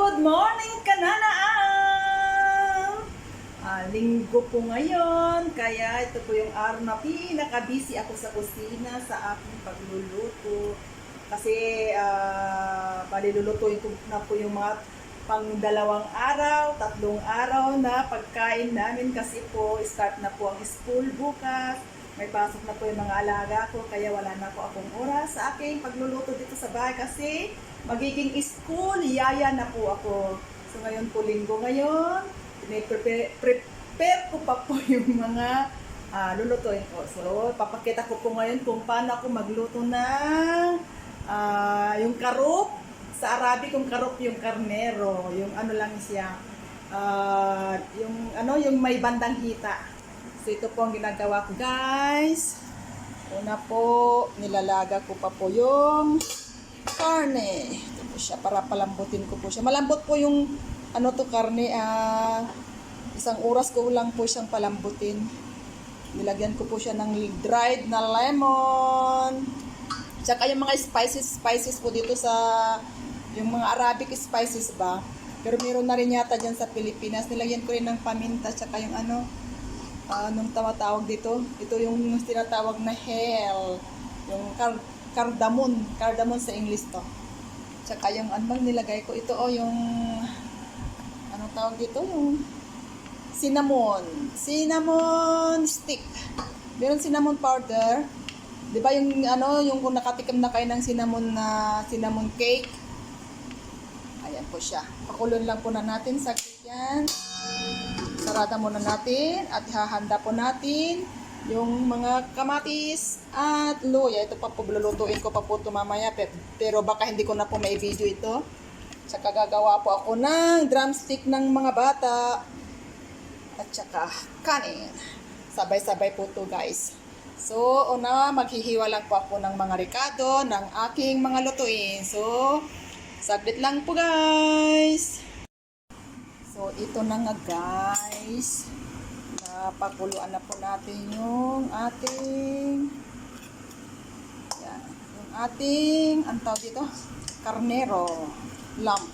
good morning, Kananaang! Ah, linggo po ngayon, kaya ito po yung araw na pinaka-busy ako sa kusina sa aking pagluluto. Kasi ah, balilulutuin ko na po yung mga pang dalawang araw, tatlong araw na pagkain namin kasi po start na po ang school bukas. May pasok na po yung mga alaga ko kaya wala na po akong oras sa aking pagluluto dito sa bahay kasi magiging school yaya na po ako. So ngayon po linggo ngayon, prepare, prepare ko pa po yung mga ah, lulutuin ko. So papakita ko po ngayon kung paano ako magluto ng ah, yung karop. Sa Arabic yung karop yung karnero, yung ano lang siya, ah, yung ano yung may bandang hita. So ito po ang ginagawa ko guys. Una po, nilalaga ko pa po yung karne. Ito po siya, para palambutin ko po siya. Malambot po yung ano to karne, ah, isang oras ko lang po siyang palambutin. Nilagyan ko po siya ng dried na lemon. Tsaka yung mga spices, spices po dito sa, yung mga Arabic spices ba. Pero meron na rin yata dyan sa Pilipinas. Nilagyan ko rin ng paminta, tsaka yung ano, ah, anong tawag dito? Ito yung tinatawag na hell. Yung kar cardamom. Cardamom sa English to. Tsaka yung ano bang nilagay ko? Ito oh, yung anong tawag dito? Yung cinnamon. Cinnamon stick. Meron cinnamon powder. 'Di ba yung ano, yung kung nakatikim na kayo ng cinnamon na cinnamon cake? Ayan po siya. Pakulon lang po na natin sa yan. Sarada muna natin at hahanda po natin yung mga kamatis at luya. Ito pa po, lulutuin ko pa po ito mamaya. Pero, baka hindi ko na po may video ito. Tsaka gagawa po ako ng drumstick ng mga bata. At tsaka kanin. Sabay-sabay po to guys. So, una, maghihiwa lang po ako ng mga ricado ng aking mga lutuin. So, saglit lang po guys. So, ito na nga guys. Napakuluan na po natin yung ating yan, yung ating ang tawag dito? Carnero lump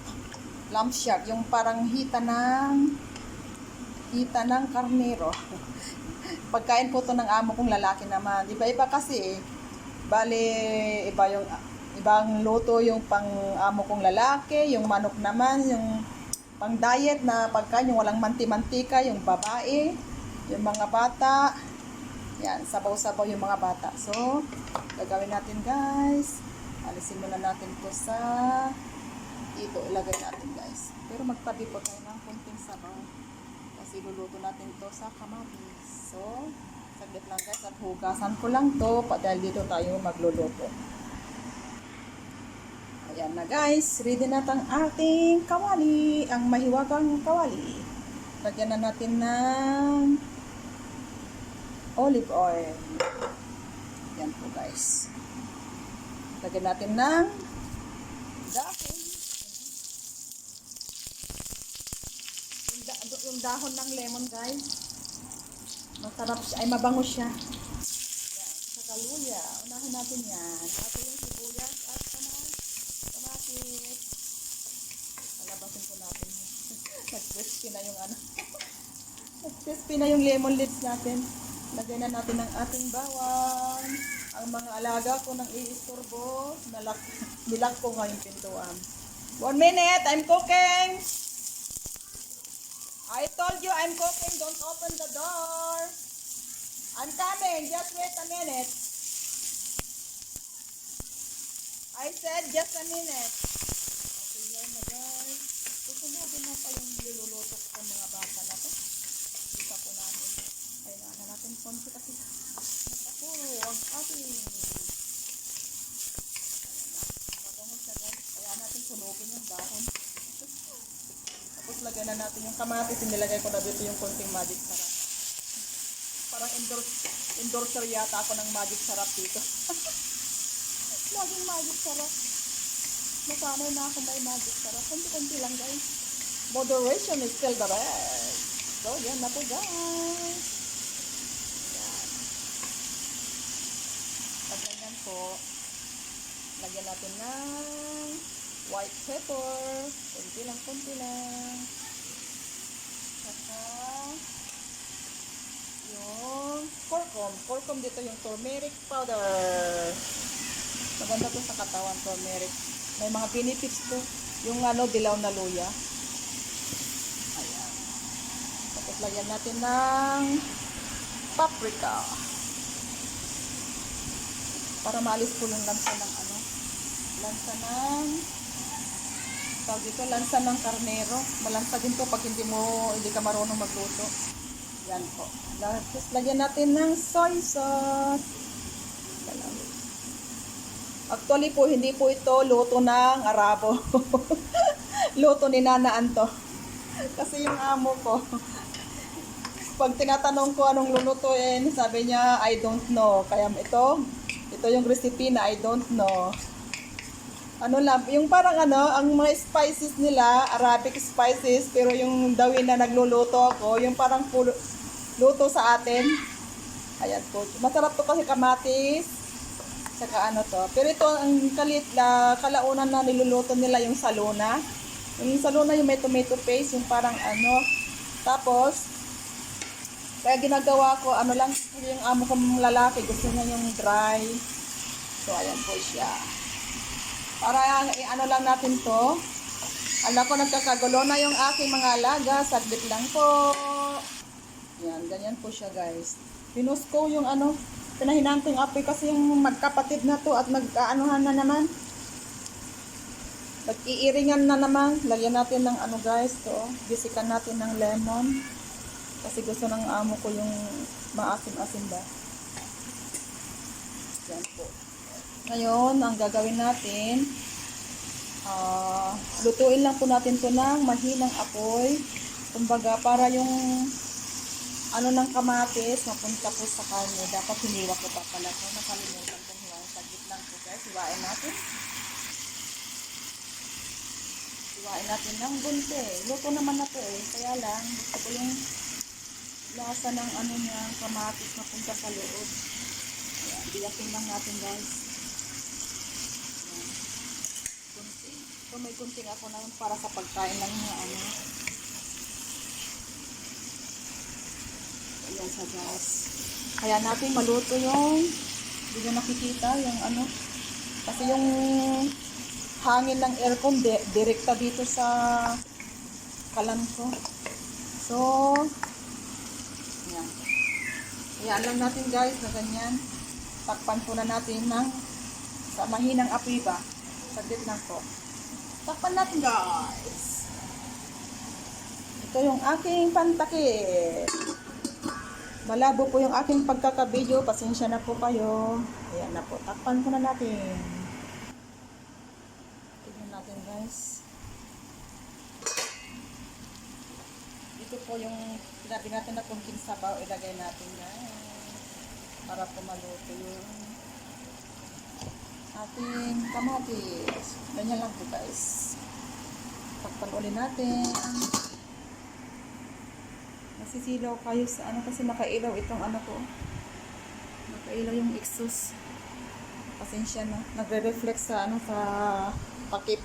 lump shark yung parang hita ng hita ng karnero. Pagkain po to ng amo kong lalaki naman. Iba iba kasi bali iba yung ibang luto yung pang amo kong lalaki yung manok naman yung pang diet na pagkain yung walang manti-mantika yung babae yung mga bata. Yan sabaw-sabaw yung mga bata. So gagawin natin guys. Alisin muna natin to sa ito ilagay natin guys. Pero magtabi po tayo ng konting sabaw. Kasi luluto natin to sa kamatis. So saglit lang guys at hugasan ko lang to dahil dito tayo magluluto. Ayan na guys. Ready na tang ating kawali ang mahiwagang kawali. Lagyan na natin ng olive oil. Yan po guys. Lagyan natin ng dahon. Yung, da- yung dahon ng lemon guys. Masarap siya. Ay mabango siya. Yan saka luya unahin natin yan. Tapos yung sibuyas at kaman kamatis. Palabasin po natin. Nag-crispy na yung ano. Nag-crispy na yung lemon leaves natin lagyan na natin ang ating bawang. Ang mga alaga ko nang iistorbo nalak nilak ko ngayong pintuan. One minute I'm cooking! I told you I'm cooking don't open the door. I'm coming just wait a minute. I said just a minute. Okay yan na guys. Susunodin na pa yung niluluto ko ng mga bata na to isa po natin kailangan na natin konti kasi napapuro ang ating Mabango siya guys. Kaya natin sunugin yung dahon. Tapos lagyan na natin yung kamatis. Inilagay ko na dito yung konting magic sarap. Parang endorse, endorser yata ako ng magic sarap dito. Laging magic sarap. Nasanay na ako may magic sarap. Kunti-kunti lang guys. Moderation is still the best. So, yan na po guys. Yan. Pag ganyan lagyan natin ng white pepper. Kunti lang, kunti lang. Saka yung corcom. Corcom dito yung turmeric powder. Maganda to sa katawan, turmeric. May mga benefits to. Yung ano, dilaw na luya. Ayan. Tapos lagyan natin ng paprika. Para maalis po yung lansa ng ano. Lansa ng tawag dito, lansa ng karnero. Malansa din to pag hindi mo, hindi ka marunong magluto. Yan po. Tapos lagyan natin ng soy sauce. Actually po, hindi po ito luto ng Arabo. luto ni Nanaan to. Kasi yung amo ko, pag tinatanong ko anong lulutuin, sabi niya, I don't know. Kaya ito, ito yung recipe na I don't know. Ano lang, yung parang ano, ang mga spices nila, Arabic spices, pero yung dawin na nagluluto ako, yung parang pulo, luto sa atin. Ayan po. Masarap to kasi kamatis. Saka ano to. Pero ito, ang kalit, la, kalaunan na niluluto nila yung saluna. Yung saluna yung may tomato paste, yung parang ano. Tapos, kaya ginagawa ko, ano lang, yung amo kong lalaki, gusto niya yung dry. So, ayan po siya. Para i-ano lang natin to. Alam ko nagkakagulo na yung aking mga alaga. Saglit lang po. Yan, ganyan po siya guys. Pinus ko yung ano, pinahinaan ko yung apoy kasi yung magkapatid na to at nagkaanuhan na naman. Nag-iiringan na naman. Lagyan natin ng ano guys to. Bisikan natin ng lemon. Kasi gusto ng amo ko yung maasim-asim ba. Yan po. Ngayon, ang gagawin natin, ah, lutuin lang po natin to ng mahinang apoy. Kumbaga, para yung ano ng kamatis, mapunta po sa karne. Dapat hiniwa ko pa pala ko. Nakalimutan kong hiwain. Saglit lang po guys. Hiwain natin. Hiwain natin ng bunte. Luto naman na to eh. Kaya lang, gusto ko yung lasa ng ano niya, kamatis mapunta sa loob. Ayan, biyakin lang natin guys. Kunti. So may kunting ako na para sa pagkain lang ng ano. Ayan sa guys. Kaya natin maluto yung hindi nyo nakikita yung ano. Kasi yung hangin ng aircon di, direkta dito sa kalan ko. So. Ayan lang natin guys na ganyan. Takpan po na natin ng sa mahinang apoy ba. Saglit lang po. Takpan natin guys. Ito yung aking pantakip. Malabo po yung aking pagkakabideo. Pasensya na po kayo. Ayan na po. Takpan ko na natin. Tignan natin guys. Ito po yung sinabi natin na kunting sabaw. Ilagay natin guys. Para po maluto yung ating kamatis. Ganyan lang po guys. Takpan ulit natin. Nasisilaw kayo sa ano kasi nakailaw itong ano ko. Nakailaw yung exhaust. Pasensya na. Nagre-reflect sa ano sa takip.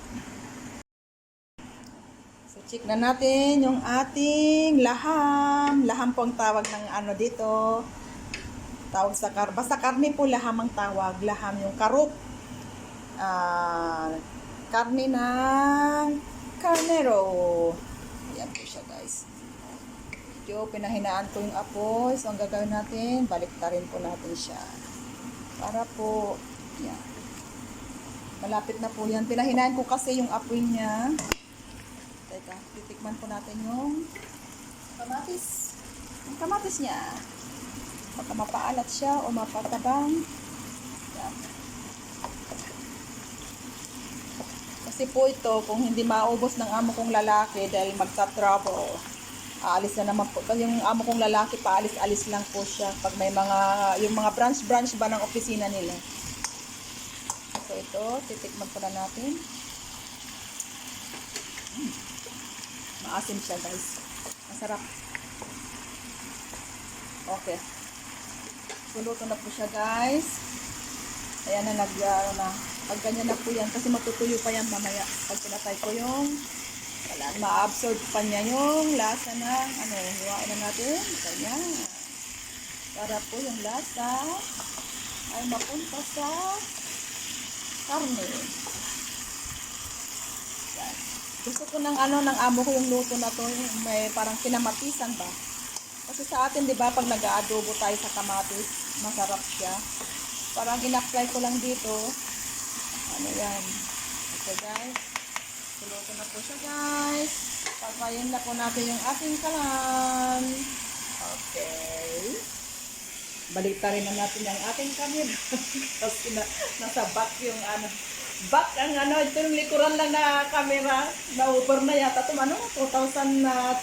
Check na natin yung ating laham. Laham po ang tawag ng ano dito. Tawag sa kar. Basta karne po laham ang tawag. Laham yung karot. Ah, karne ng carnero. Ayan po siya guys. Medyo pinahinaan ko yung apoy. So, ang gagawin natin, baliktarin po natin siya. Para po, yan. Malapit na po yan. Pinahinaan ko kasi yung apoy niya. Teka, titikman po natin yung kamatis. Yung kamatis niya. Baka mapaalat siya o mapatabang. Yan. Kasi po ito, kung hindi maubos ng amo kong lalaki dahil magta-trouble, aalis na naman po. Yung amo kong lalaki, paalis-alis lang po siya pag may mga, yung mga branch-branch ba ng opisina nila. So ito, titikman po na natin. Mm. Maasim siya guys. Masarap. Okay. Suluto na po siya guys. Ayan na nag, ano na, Pag ganyan na po yan, kasi matutuyo pa yan mamaya. Pag pinatay ko yung, wala, ma-absorb pa niya yung lasa ng, ano, hiwain na natin. Ganyan. Para po yung lasa ay mapunta sa karne. Gusto ko ng ano, ng amo ko yung luto na to, may parang pinamatisan ba? Kasi sa atin, di ba, pag nag-aadobo tayo sa kamatis, masarap siya. Parang in-apply ko lang dito. Ano yan? Ito guys. Suluto na po siya guys. Papayin na po natin yung ating kalan. Okay. Baliktarin na natin yung ating camera. Tapos na, nasa back yung ano. Back ang ano, ito yung likuran lang na camera. Na-over na yata. Ito ano, 2000 na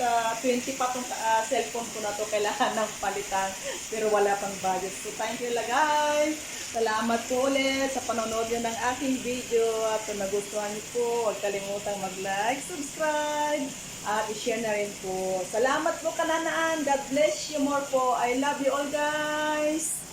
uh, 20 pa tong uh, cellphone ko na to kailangan ng palitan pero wala pang budget. So thank you lang guys. Salamat po ulit sa panonood nyo ng aking video. At kung nagustuhan nyo po huwag kalimutang mag like subscribe at i-share na rin po. Salamat po kananaan. God bless you more po. I love you all guys